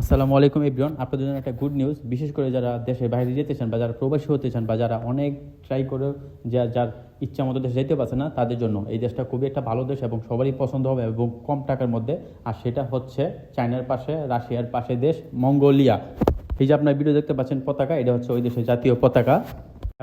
আসসালামু আলাইকুম এভরিওয়ান, আপনাদের জন্য একটা গুড নিউজ বিশেষ করে যারা দেশের বাইরে যেতে চান বা যারা প্রবাসী হতে চান বা যারা অনেক ট্রাই করে যা, যার ইচ্ছা মতো দেশে যেতে পারছে না, তাদের জন্য এই দেশটা খুবই একটা ভালো দেশ এবং সবারই পছন্দ হবে এবং কম টাকার মধ্যে। আর সেটা হচ্ছে চায়নার পাশে, রাশিয়ার পাশে দেশ মঙ্গোলিয়া। এই যে আপনার ভিডিও দেখতে পাচ্ছেন পতাকা, এটা হচ্ছে ওই দেশের জাতীয় পতাকা।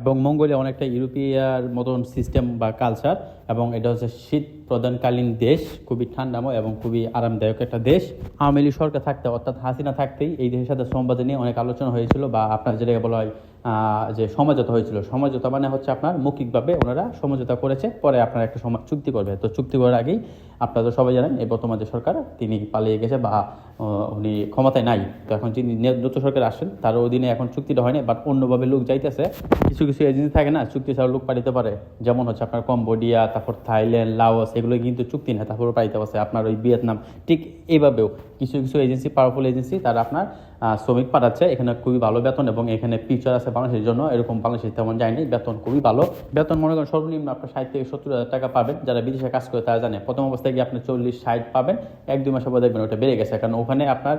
এবং মঙ্গোলিয়া অনেকটা ইউরোপিয়ার মতন সিস্টেম বা কালচার এবং এটা হচ্ছে শীত প্রদানকালীন দেশ, খুবই ঠান্ডাময় এবং খুবই আরামদায়ক একটা দেশ। আওয়ামী লীগ সরকার থাকতে, অর্থাৎ হাসিনা থাকতেই এই দেশের সাথে সম্বাদ নিয়ে অনেক আলোচনা হয়েছিল বা আপনার যেটাকে বলা হয় যে সমঝোতা হয়েছিল। সমঝোতা মানে হচ্ছে আপনার মৌখিকভাবে ওনারা সমঝোতা করেছে, পরে আপনার একটা সময় চুক্তি করবে। তো চুক্তি করার আগেই আপনারা তো সবাই জানেন, এই বর্তমান যে সরকার, তিনি পালিয়ে গেছে বা উনি ক্ষমতায় নাই। তো এখন যিনি নতুন সরকার আসেন তার অধীনে এখন চুক্তিটা হয়নি, বাট অন্যভাবে লোক যাইতেছে। কিছু কিছু এজেন্সি থাকে না, চুক্তি ছাড়া লোক পাঠাতে পারে। যেমন হচ্ছে আপনার কম্বোডিয়া, তারপর থাইল্যান্ড, লাওস এগুলো কিন্তু চুক্তি নেতা পাইতে পারছে আপনার ওই ভিয়েতনাম, ঠিক এইভাবেও কিছু কিছু এজেন্সি পাওয়ারফুল এজেন্সি তারা আপনার শ্রমিক পাঠাচ্ছে, এখানে খুবই ভালো বেতন এবং এখানে ফিউচার আছে বাংলাদেশের জন্য, এরকম বাংলাদেশে তেমন যায়নি, বেতন খুবই ভালো। বেতন মনে করেন সর্বনিম্ন আপনার ষাট থেকে সত্তর হাজার টাকা পাবেন, যারা বিদেশে কাজ করে তারা জানে। প্রথম অবস্থায় গিয়ে আপনি চল্লিশ, ষাট পাবেন, এক দুই মাসের পর দেখবেন ওটা বেড়ে গেছে, কারণ ওখানে আপনার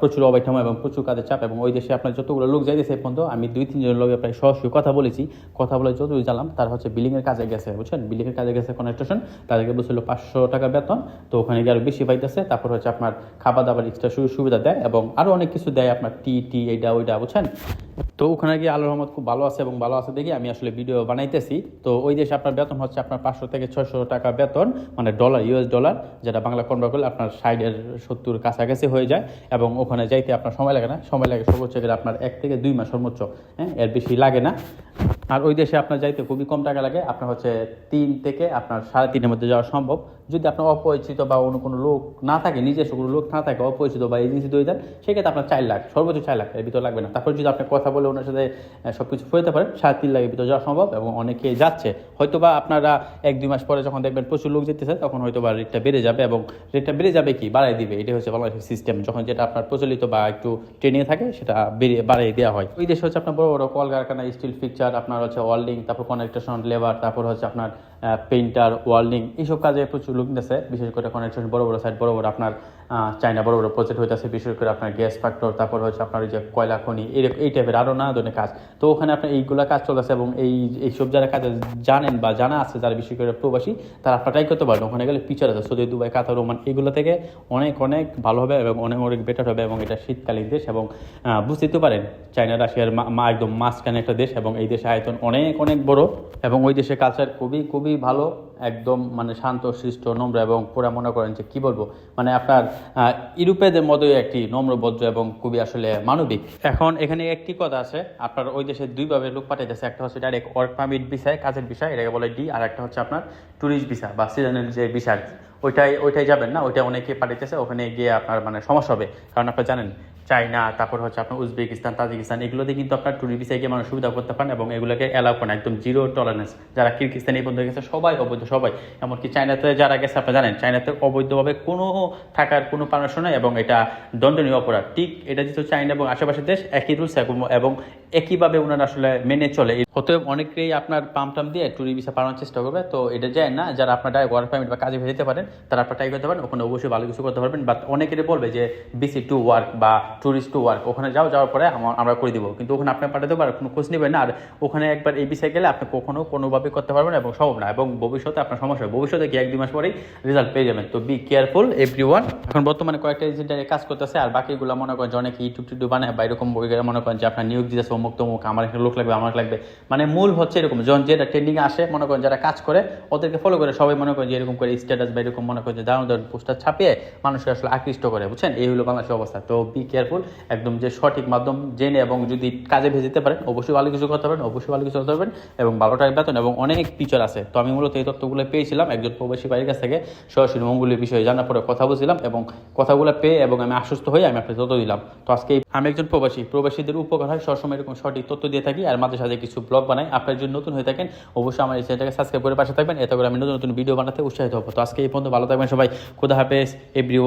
প্রচুর অবৈঠম এবং প্রচুর কাজের চাপ এবং ওই দেশে আপনার যতগুলো লোক যাইতেছে এই পর্যন্ত আমি দুই, তিনজন লোকের প্রায় সরাসরি কথা বলেছি, কথা বলে যতদূর জানলাম, তার হচ্ছে বিলিংয়ের কাজে গেছে, বুঝছেন? বিলিংয়ের কাজে গেছে কনস্ট্রাকশন তাদেরকে বলছিল পাঁচশো টাকা বেতন, তো ওখানে গিয়ে আরও বেশি পাইতেছে, তারপর হচ্ছে আপনার খাবার দাবার এক্সট্রা সুবিধা দেয় এবং আরও অনেক কিছু দেয় আপনার টি টি এইটা ওইটা বুঝছেন? তো ওখানে গিয়ে আল্লাহ রহমত খুব ভালো আছে এবং ভালো আছে দেখি আমি আসলে ভিডিও বানাইতেছি। তো ওই দেশে আপনার বেতন হচ্ছে আপনার পাঁচশো থেকে ছয়শো টাকা বেতন মানে ডলার ইউএস ডলার যেটা বাংলা কনভার্ট করলে আপনার সাইডের সত্তর কাছাকাছি হয়ে যায় এবং ওখানে যাইতে আপনার সময় লাগে না। সময় লাগে সর্বোচ্চ আপনার এক থেকে দুই মাস সর্বোচ্চ হ্যাঁ এর বেশি লাগে না। আর ওই দেশে আপনার যাইতে খুবই কম টাকা লাগে, আপনার হচ্ছে তিন থেকে আপনার সাড়ে তিনের মধ্যে যাওয়া সম্ভব। যদি আপনার অপরিচিত বা অন্য কোনো লোক না থাকে, নিজস্ব কোনো লোক না থাকে, অপরিচিত বা এজেন্সি তৈরি দেন, সেক্ষেত্রে আপনার চার লাখ, সর্বোচ্চ চার লাখ এর ভিতর লাগবে না। তারপর যদি আপনি কথা বলে ওনার সাথে সব কিছু ফেরতে পারেন, সাড়ে তিন লাখের ভিতর যাওয়া সম্ভব এবং অনেকে যাচ্ছে। হয়তো বা আপনারা এক, দুই মাস পরে যখন দেখবেন প্রচুর লোক যেতেছে, তখন হয়তো বা রেটটা বেড়ে যাবে এবং রেটটা বেড়ে যাবে কি? বাড়াই দিবে। এটা হচ্ছে বাংলাদেশের সিস্টেম যখন যেটা আপনার প্রচলিত বা একটু ট্রেনিং থাকে, সেটা বেড়ে বাড়িয়ে দেওয়া হয়। ওই দেশে হচ্ছে আপনার বড় বড় কলকারখানা স্টিল ফিকচার আপনার হচ্ছে ওয়ার্ল্ডিং তারপর কনেকটেশন লেবার তারপর হচ্ছে আপনার পেইন্টার ওয়ার্ল্ডিং এইসব কাজে প্রচুর লোক নিতেছে বিশেষ করে কনেকশন বড় বড় সাইড বড় বড় আপনার চায়না বড় বড় প্রজেক্ট হইতেছে, বিশেষ করে আপনার গ্যাস ফ্যাক্টর তারপর হচ্ছে আপনার ওই যে কয়লা খনি, এই টাইপের আরও নানা ধরনের কাজ। তো ওখানে আপনার এইগুলো কাজ চলতেছে এবং এই এইসব যারা কাজ জানেন বা জানা আছে, যারা বিশেষ করে প্রবাসী, তারা আপনার ট্রাই করতে পারবেন ওখানে গেলে পিচার আছে, সৌদি, দুবাই, কাতার, ওমান, এগুলো থেকে অনেক অনেক ভালো হবে এবং অনেক অনেক বেটার হবে এবং এটা শীতকালীন দেশ এবং বুঝতেই তো পারেন, চায়না, রাশিয়ার মা একদম মাঝখানে একটা দেশ এবং এই দেশে আয়তন অনেক অনেক বড় এবং ওই দেশের কালচার খুবই খুবই ভালো। একদম মানে শান্ত শিষ্ট নম্র এবং পুরা মনে করেন যে কি বলব? মানে আপনার ইউরোপেদের মতোই একটি নম্র, ভদ্র এবং খুবই আসলে মানবিক। এখন এখানে একটি কথা আছে, আপনার ওই দেশে দুইভাবে লোক পাঠাইতেছে, একটা হচ্ছে ডাইরেক্ট ওয়ার্ক পারমিট বিষয় কাজের বিষয় এটাকে বলে ডি আর একটা হচ্ছে আপনার ট্যুরিস্ট ভিসা বা সিজনাল যে ভিসা ওইটাই ওইটাই যাবেন না, ওইটা অনেকে পাঠাইতেছে, ওখানে গিয়ে আপনার মানে সমস্যা হবে। কারণ আপনার জানেন চায়না, তারপর হচ্ছে আপনার উজবেকিস্তান, তাজিকিস্তান, এগুলোতে কিন্তু আপনার টুরি ভিসায় গিয়ে মানুষ সুবিধা করতে পারেন এবং এগুলোকে অ্যালাউ করেন, একদম জিরো টলারেন্স যারা কিরগিস্তান এই পর্যন্ত গেছে, সবাই অবৈধ, সবাই। এমনকি চায়নাতে যারা গেছে আপনি জানেন, চায়নাতে অবৈধভাবে কোনো থাকার কোনো পারমিশন নেই এবং এটা দণ্ডনীয় অপরাধ। ঠিক এটা যেহেতু চায়না এবং আশেপাশের দেশ, একই রুলস এবং একইভাবে ওনারা আসলে মেনে চলে। অতএব অনেকেই আপনার পাম্প টাম দিয়ে ট্যুরি ভিসা পাওয়ার চেষ্টা করবে। তো এটা যায় না, যারা আপনার ডাইরেক্ট ওয়ার্ক পারমিট বা কাজে যেতে পারেন, তারা আপনার ট্রাই করতে পারেন, ওখানে অবশ্যই ভালো কিছু করতে পারবেন। বাট অনেকেরই বলবে যে বিসি টু ওয়ার্ক বা ট্যুরিস্ট টু ওয়ার্ক ওখানে যাও, যাওয়ার পরে আমরা করে দিব। কিন্তু ওখানে আপনি পাঠাতে পারেন, কোনো খোঁজ নেবেন না। আর ওখানে একবার এই বিষয়ে গেলে আপনি কখনো কোনোভাবে করতে পারবেন এবং সম্ভব না। এবং ভবিষ্যতে আপনার সমস্যা। ভবিষ্যতে কি এক, দুই মাস পরেই রেজাল্ট পেয়ে যাবেন। তো বি কেয়ারফুল এভরি ওয়ান এখন বর্তমানে কয়েকটা এজেন্টারে কাজ করতেছে, আর বাকিগুলো মনে করেন যে অনেকে ইউটিউব টিউব বানায় বা এরকম মনে করেন যে আপনার নিয়োগ দিতেছে অমুক তমুক, আমার এখানে লোক লাগবে, আমার লাগবে। মানে মূল হচ্ছে এরকম যখন যেটা ট্রেন্ডিংয়ে আসে, মনে করেন যারা কাজ করে, ওদেরকে ফলো করে, সবাই মনে করেন যে এরকম করে স্ট্যাটাস বা এরকম মনে করেন যে দারুণ দারুণ পোস্টার ছাপিয়ে মানুষকে আসলে আকৃষ্ট করে, বুঝছেন? এই হলো বাংলাদেশের অবস্থা। তো বি কেয়ারফুল একদম যে সঠিক মাধ্যম জেনে এবং যদি কাজে ভেজে দিতে পারেন, অবশ্যই ভালো কিছু করতে পারেন অবশ্যই ভালো কিছু করতে পারবেন এবং ভালো টাকা বেতন এবং অনেক ফিচার আছে। তো আমি মূলত এই তথ্যগুলো পেয়েছিলাম, একজন প্রবাসী বাড়ির কাছ থেকে সরাসরি মঙ্গলের বিষয়ে জানার পরে কথা বলছিলাম এবং কথাগুলো পেয়ে এবং আমি আশ্বস্ত হয়ে আমি আপনাকে তথ্য দিলাম। তো আজকে আমি একজন প্রবাসী, প্রবাসীদের উপকার হয় সবসময় এরকম সঠিক তথ্য দিয়ে থাকি আর মাঝে সাথে কিছু ব্লগ বানাই। আপনার যদি নতুন হয়ে থাকেন, অবশ্যই আমার এই চ্যানেলটাকে সাবস্ক্রাইব করে পাশে থাকবেন। এতে করে আমি নতুন নতুন ভিডিও বানাতে উৎসাহিত হব। তো আজকে এই পর্যন্ত ভালো থাকবেন সবাই। খুদা হাফেজ এভরি